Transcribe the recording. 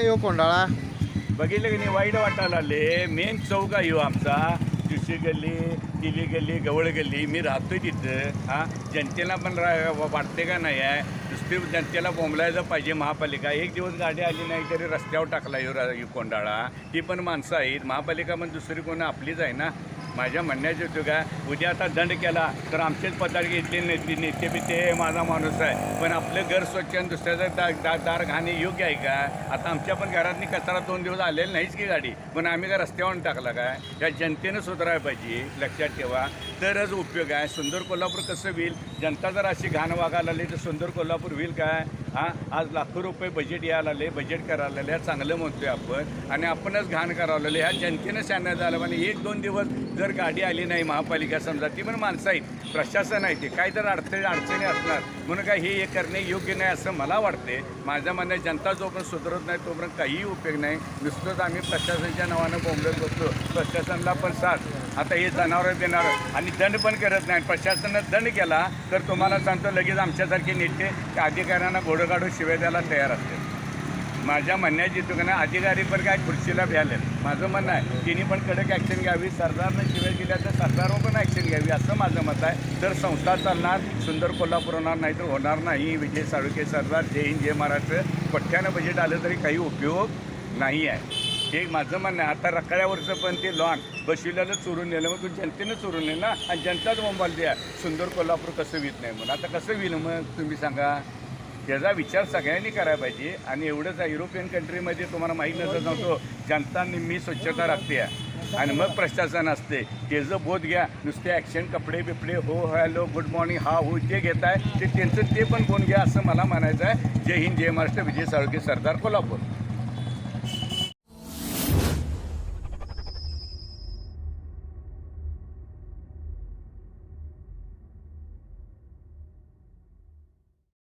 आहे हो कोंडाळा. बघितलं की नाही वाईट वाटायला आले मेन चौक आहे ह्यो आमचा. दुसरी गल्ली तिली गल्ली गवळ गल्ली. मी राहतोय तिथं. हा? जनतेला पण रा- वाटते का नाही आहे? दुसरी जनतेला बोंबलायचं पाहिजे महापालिका. एक दिवस गाडी आली नाही तरी रस्त्यावर टाकला येऊ कोंडाळा. ती पण माणसं आहेत. महापालिका पण दुसरी कोण आपलीच आहे ना? माझ्या म्हणण्याचे चुका उद्या आता दंड केला तर आमचेच पदार्थ घेतले नेते नेते ते माझा माणूस आहे. पण आपलं घर स्वच्छ आणि दुसऱ्याचं दा दा दार घाणे योग्य आहे का? आता आमच्या पण घरातनी कचरा दोन दिवस आलेला नाहीच की गाडी. पण आम्ही काय रस्त्यावर टाकला काय या जनतेनं सुधारायला पाहिजे लक्षात ठेवा. तरच उपयोग आहे. सुंदर कोल्हापूर कसं होईल? जनता जर अशी घाण वागायला लागली तर सुंदर कोल्हापूर होईल काय हां आज लाखो रुपये बजेट यायला आले बजेट करायला आले चांगलं म्हणतोय आपण. आणि आपणच घाण करावं ह्या जनतेनं शान्यात झालं म्हणजे एक दोन दिवस जर गाडी आली नाही महापालिका समजा ती पण माणसं आहेत प्रशासन आहे ते काय तर अडचणी अडचणी असणार. म्हणून काय हे हे करणे योग्य नाही असं मला वाटते माझ्या मनात जनता जोपर्यंत सुधारत नाही तोपर्यंत काहीही उपयोग नाही. नुसतंच आम्ही प्रशासनाच्या नावानं बोंबलत बसतो प्रशासनाला पण साथ. आता हे जनावरं देणार आणि दंड पण करत नाही. प्रशासनानं दंड केला तर तुम्हाला सांगतो लगेच आमच्यासारखे नेते त्या अधिकाऱ्यांना घोडं काढून शिवाय द्यायला तयार असते. माझ्या म्हणण्याची चूक अधिकारी पण काय खुर्चीला भ्याले माझं म्हणणं आहे तिने पण कडक ॲक्शन घ्यावी सरदारनं शिवाय दिल्या तर सरदारवर पण ॲक्शन घ्यावी असं माझं मत आहे. तर संस्था चालणार सुंदर कोल्हापूर होणार नाही तर होणार नाही. विजय साळुके सरदार जय हिंद जय महाराष्ट्र पठ्ठ्यानं बजेट आलं तरी काही उपयोग नाही आहे. हे माझं म्हणणं आहे. आता रकाळ्यावरचं पण ते लॉन बसविल्यानं चोरून नेलं मग तू जनतेनं चोरून नेलं ना? आणि जनताच मोबाईल द्या सुंदर कोल्हापूर कसं वित नाही म्हणून. आता कसं विल मग तुम्ही सांगा. त्याचा विचार सगळ्यांनी करायला पाहिजे आणि एवढंच आहे. युरोपियन कंट्रीमध्ये तुम्हाला माहीत नसत नव्हतो जनता निम्मी स्वच्छता राखते आहे. आणि मग प्रशासन असते. त्याचं बोध घ्या. नुसते ॲक्शन कपडे बिपडे हो हॅलो गुड मॉर्निंग हा हो जे घेत आहे ते त्यांचं ते पण गुण घ्या असं मला म्हणायचं आहे. जय हिंद जय महाराष्ट्र विजय साळुके सरदार कोल्हापूर.